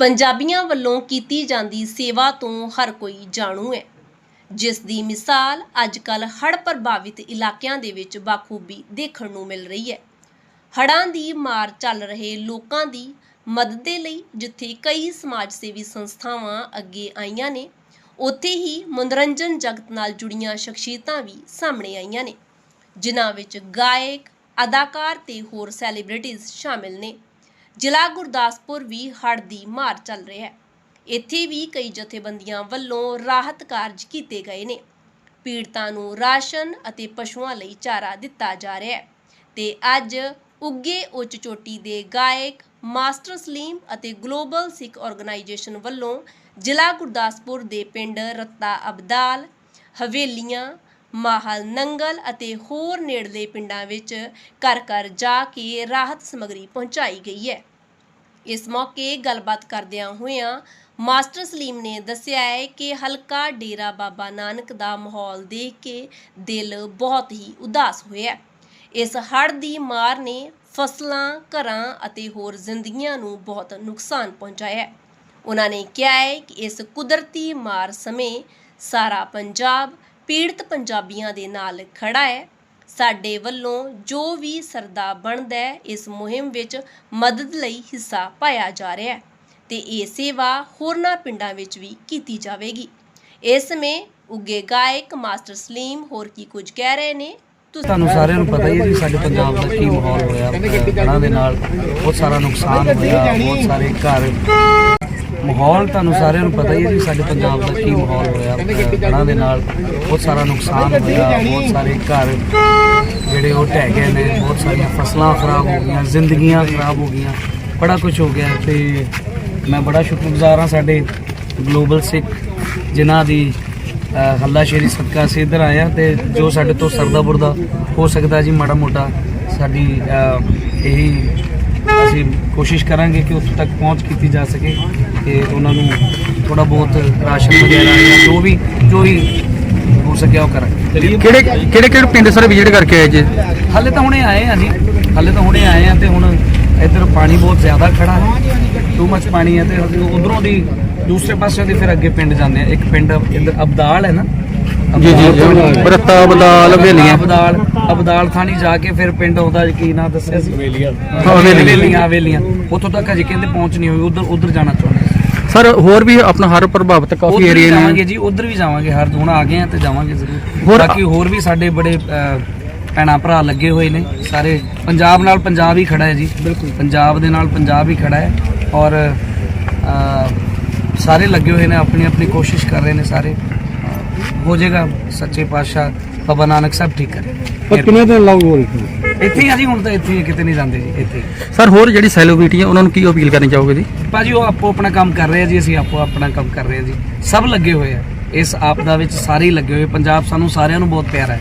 ਪੰਜਾਬੀਆਂ ਵੱਲੋਂ ਕੀਤੀ ਜਾਂਦੀ ਸੇਵਾ ਤੋਂ ਹਰ ਕੋਈ ਜਾਣੂ ਹੈ। ਜਿਸ ਦੀ ਮਿਸਾਲ ਅੱਜਕੱਲ ਹੜ੍ਹ ਪ੍ਰਭਾਵਿਤ ਇਲਾਕਿਆਂ ਦੇ ਵਿੱਚ ਬਾਖੂਬੀ ਦੇਖਣ ਨੂੰ ਮਿਲ ਰਹੀ ਹੈ। ਹੜ੍ਹਾਂ ਦੀ ਮਾਰ ਚੱਲ ਰਹੇ ਲੋਕਾਂ ਦੀ ਮਦਦ ਦੇ ਲਈ ਜਿੱਥੇ ਕਈ ਸਮਾਜ ਸੇਵੀ ਸੰਸਥਾਵਾਂ ਅੱਗੇ ਆਈਆਂ ਨੇ, ਉੱਥੇ ਹੀ ਮਨੋਰੰਜਨ ਜਗਤ ਨਾਲ ਜੁੜੀਆਂ ਸ਼ਖਸੀਅਤਾਂ ਵੀ ਸਾਹਮਣੇ ਆਈਆਂ ਨੇ, ਜਿਨ੍ਹਾਂ ਵਿੱਚ ਗਾਇਕ, ਅਦਾਕਾਰ ਤੇ ਹੋਰ ਸੈਲੀਬ੍ਰਿਟੀਜ਼ ਸ਼ਾਮਿਲ ਨੇ। ਜ਼ਿਲ੍ਹਾ ਗੁਰਦਾਸਪੁਰ ਵੀ ਹੜ੍ਹ ਦੀ ਮਾਰ ਚੱਲ ਰਿਹਾ ਹੈ। ਇੱਥੇ ਵੀ ਕਈ ਜਥੇਬੰਦੀਆਂ ਵੱਲੋਂ ਰਾਹਤ ਕਾਰਜ ਕੀਤੇ ਗਏ ਨੇ। ਪੀੜਤਾਂ ਨੂੰ ਰਾਸ਼ਨ ਅਤੇ ਪਸ਼ੂਆਂ ਲਈ ਚਾਰਾ ਦਿੱਤਾ ਜਾ ਰਿਹਾ ਹੈ ਤੇ ਅੱਜ ਉੱਗੇ ਉੱਚ ਚੋਟੀ ਦੇ ਗਾਇਕ, ਮਾਸਟਰ ਸਲੀਮ ਅਤੇ ਗਲੋਬਲ ਸਿੱਖ ਆਰਗੇਨਾਈਜੇਸ਼ਨ ਵੱਲੋਂ ਜ਼ਿਲ੍ਹਾ ਗੁਰਦਾਸਪੁਰ ਦੇ ਪਿੰਡ ਰੱਤਾ ਅਬਦਾਲ, ਹਵੇਲੀਆਂ ਮਾਹਲ ਨੰਗਲ ਅਤੇ ਹੋਰ ਨੇੜਲੇ ਪਿੰਡਾਂ ਵਿੱਚ ਘਰ ਘਰ ਜਾ ਕੇ ਰਾਹਤ ਸਮੱਗਰੀ ਪਹੁੰਚਾਈ ਗਈ ਹੈ। ਇਸ ਮੌਕੇ ਗੱਲਬਾਤ ਕਰਦਿਆਂ ਹੋਇਆਂ ਮਾਸਟਰ ਸਲੀਮ ਨੇ ਦੱਸਿਆ ਹੈ ਕਿ ਹਲਕਾ ਡੇਰਾ ਬਾਬਾ ਨਾਨਕ ਦਾ ਮਾਹੌਲ ਦੇਖ ਕੇ ਦਿਲ ਬਹੁਤ ਹੀ ਉਦਾਸ ਹੋਇਆ ਇਸ ਹੜ੍ਹ ਦੀ ਮਾਰ ਨੇ ਫਸਲਾਂ, ਘਰਾਂ ਅਤੇ ਹੋਰ ਜ਼ਿੰਦਗੀਆਂ ਨੂੰ ਬਹੁਤ ਨੁਕਸਾਨ ਪਹੁੰਚਾਇਆ ਹੈ। ਉਹਨਾਂ ਨੇ ਕਿਹਾ ਹੈ ਕਿ ਇਸ ਕੁਦਰਤੀ ਮਾਰ ਸਮੇਂ ਸਾਰਾ ਪੰਜਾਬ ਪੀੜਤ ਪੰਜਾਬੀਆਂ ਦੇ ਨਾਲ ਖੜਾ ਹੈ। ਸਾਡੇ ਵੱਲੋਂ ਜੋ ਵੀ ਸਰਦਾ ਬਣਦਾ ਹੈ, ਇਸ ਮੁਹਿੰਮ ਵਿੱਚ ਮਦਦ ਲਈ ਹਿੱਸਾ ਪਾਇਆ ਜਾ ਰਿਹਾ ਹੈ ਤੇ ਇਹ ਸੇਵਾ ਹੋਰਨਾਂ ਪਿੰਡਾਂ ਵਿੱਚ ਵੀ ਕੀਤੀ ਜਾਵੇਗੀ। ਇਸ ਸਮੇਂ ਉੱਗੇ ਗਾਇਕ ਮਾਸਟਰ ਸਲੀਮ ਹੋਰ ਕੀ ਕੁਝ ਕਹਿ ਰਹੇ ਨੇ ਤੁਹਾਨੂੰ ਸਾਰਿਆਂ ਨੂੰ ਪਤਾ ਹੀ ਹੈ ਜੀ ਸਾਡੇ ਪੰਜਾਬ ਦਾ ਕੀ ਮਾਹੌਲ ਹੋਇਆ ਹੜ੍ਹਾਂ ਦੇ ਨਾਲ ਬਹੁਤ ਸਾਰਾ ਨੁਕਸਾਨ ਹੋਇਆ, ਬਹੁਤ ਸਾਰੇ ਘਰ ਮਾਹੌਲ ਤੁਹਾਨੂੰ ਸਾਰਿਆਂ ਨੂੰ ਪਤਾ ਹੀ ਹੈ ਜੀ ਸਾਡੇ ਪੰਜਾਬ ਦਾ ਕੀ ਮਾਹੌਲ ਹੋਇਆ ਹੜ੍ਹਾਂ ਦੇ ਨਾਲ ਬਹੁਤ ਸਾਰਾ ਨੁਕਸਾਨ ਹੋਇਆ ਬਹੁਤ ਸਾਰੇ ਘਰ ਜਿਹੜੇ ਉਹ ਢਹਿ ਗਏ ਨੇ ਬਹੁਤ ਸਾਰੀਆਂ ਫਸਲਾਂ ਖਰਾਬ ਹੋ ਗਈਆਂ ਜ਼ਿੰਦਗੀਆਂ ਖਰਾਬ ਹੋ ਗਈਆਂ ਬੜਾ ਕੁਝ ਹੋ ਗਿਆ ਤੇ ਮੈਂ ਬੜਾ ਸ਼ੁਕਰਗੁਜ਼ਾਰ ਹਾਂ ਸਾਡੇ ਗਲੋਬਲ ਸਿੱਖ ਜਿਨ੍ਹਾਂ ਦੀ ਅ, ਹੱਲਾਸ਼ੇਰੀ ਸਦਕਾ ਅਸੀਂ ਇੱਧਰ ਆਏ ਹਾਂ ਤੇ ਜੋ ਸਾਡੇ ਤੋਂ ਸਰਦਾ ਬੁਰਦਾ ਹੋ ਸਕਦਾ ਜੀ ਮਾੜਾ ਮੋਟਾ ਸਾਡੀ ਇਹੀ ਅਸੀਂ ਕੋਸ਼ਿਸ਼ ਕਰਾਂਗੇ ਕਿ ਉੱਥੇ ਤੱਕ ਪਹੁੰਚ ਕੀਤੀ ਜਾ ਸਕੇ ਤੇ ਉਹਨਾਂ ਨੂੰ ਥੋੜਾ ਬਹੁਤ ਰਾਸ਼ਨ ਵਗੈਰਾ ਜਾਂ ਜੋ ਵੀ ਜੋ ਵੀ ਹੋ ਸਕਿਆ ਉਹ ਕਰਾਂਗੇ। ਕਿਹੜੇ ਕਿਹੜੇ ਕਿਹੜੇ ਪਿੰਡ ਸਾਰੇ ਵਿਜ਼ਿਟ ਕਰਕੇ ਆਏ ਜੀ? ਹਾਲੇ ਤਾਂ ਹੁਣੇ ਆਏ ਆ ਜੀ। ਹਾਲੇ ਤਾਂ ਹੁਣੇ ਆਏ ਆ ਤੇ ਹੁਣ ਇੱਧਰ ਪਾਣੀ ਬਹੁਤ ਜ਼ਿਆਦਾ ਖੜਾ ਹੈ। ਟੂ ਮੱਚ ਪਾਣੀ ਹੈ ਤੇ ਉਧਰੋਂ ਦੀ ਦੂਸਰੇ ਪਾਸੇ ਦੀ ਫਿਰ ਅੱਗੇ ਪਿੰਡ ਜਾਂਦੇ ਆ। ਇੱਕ ਪਿੰਡ ਇੱਧਰ ਅਬਦਾਲ ਹੈ ਨਾ ਜੀ ਜੀ ਜੀ। ਬਰਤਾ ਬਦਾਲ ਹਵੇਲੀਆਂ ਅਬਦਾਲ ਅਬਦਾਲ ਥਾਣੀ ਜਾ ਕੇ ਫਿਰ ਪਿੰਡ ਆਉਂਦਾ ਕੀ ਨਾਂ ਦੱਸਿਆ ਸੀ? ਹਵੇਲੀਆਂ। ਹਵੇਲੀਆਂ। ਉੱਥੋਂ ਤੱਕ ਅਜੇ ਕਹਿੰਦੇ ਪਹੁੰਚ ਨਹੀਂ ਹੋਈ ਉਧਰ ਉਧਰ ਜਾਣਾ ਚਾਹੁੰਦੇ ਸੀ। ਸਰ ਹੋਰ ਵੀ ਆਪਣਾ ਹਰ ਪ੍ਰਭਾਵਿਤ ਕਾਫੀ ਉੱਧਰ ਵੀ ਏਰੀਆ ਜਾਵਾਂਗੇ ਨੇ ਜੀ ਉਧਰ ਵੀ ਜਾਵਾਂਗੇ ਹਰ ਹੁਣ ਆ ਗਏ ਆ ਤੇ ਜਾਵਾਂਗੇ ਜ਼ਰੂਰ। ਹੋਰ- ਬਾਕੀ ਹੋਰ ਵੀ ਸਾਡੇ ਬੜੇ ਅਹ, ਭੈਣਾਂ ਭਰਾ ਲੱਗੇ ਹੋਏ ਨੇ ਸਾਰੇ ਪੰਜਾਬ ਨਾਲ ਪੰਜਾਬ ਹੀ ਖੜਾ ਹੈ ਜੀ। ਬਿਲਕੁਲ। ਪੰਜਾਬ ਦੇ ਨਾਲ ਪੰਜਾਬ ਹੀ ਖੜਾ ਹੈ ਔਰ ਅਹ, ਸਾਰੇ ਲੱਗੇ ਹੋਏ ਨੇ ਆਪਣੀ ਆਪਣੀ ਕੋਸ਼ਿਸ਼ ਕਰ ਰਹੇ ਨੇ ਸਾਰੇ। ਹੋ ਜਾਏਗਾ ਸੱਚੇ ਪਾਤਸ਼ਾਹ ਬਾਬਾ ਨਾਨਕ ਸਾਹਿਬ ਠੀਕ ਕਰੇ ਕਿੰਨੇ ਦਿਨ ਲਾਉ ਇੱਥੇ ਹੀ ਆ ਜੀ ਹੁਣ ਤਾਂ ਇੱਥੇ ਹੀ ਆ, ਕਿਤੇ ਨਹੀਂ ਜਾਂਦੇ ਜੀ ਇੱਥੇ ਹੀ। ਸਰ ਹੋਰ ਜਿਹੜੀ ਸੈਲੀਬ੍ਰਿਟੀ ਹੈ ਉਹਨਾਂ ਨੂੰ ਕੀ ਅਪੀਲ ਕਰਨੀ ਚਾਹੋਗੇ ਜੀ ਭਾਜੀ ਉਹ ਆਪੋ ਆਪਣਾ ਕੰਮ ਕਰ ਰਹੇ ਆ ਜੀ ਅਸੀਂ ਆਪੋ ਆਪਣਾ ਕੰਮ ਕਰ ਰਹੇ ਆ ਜੀ ਸਭ ਲੱਗੇ ਹੋਏ ਆ ਇਸ ਆਪਦਾ ਵਿੱਚ ਸਾਰੇ ਹੀ ਲੱਗੇ ਹੋਏ ਪੰਜਾਬ ਸਾਨੂੰ ਸਾਰਿਆਂ ਨੂੰ ਬਹੁਤ ਪਿਆਰਾ ਹੈ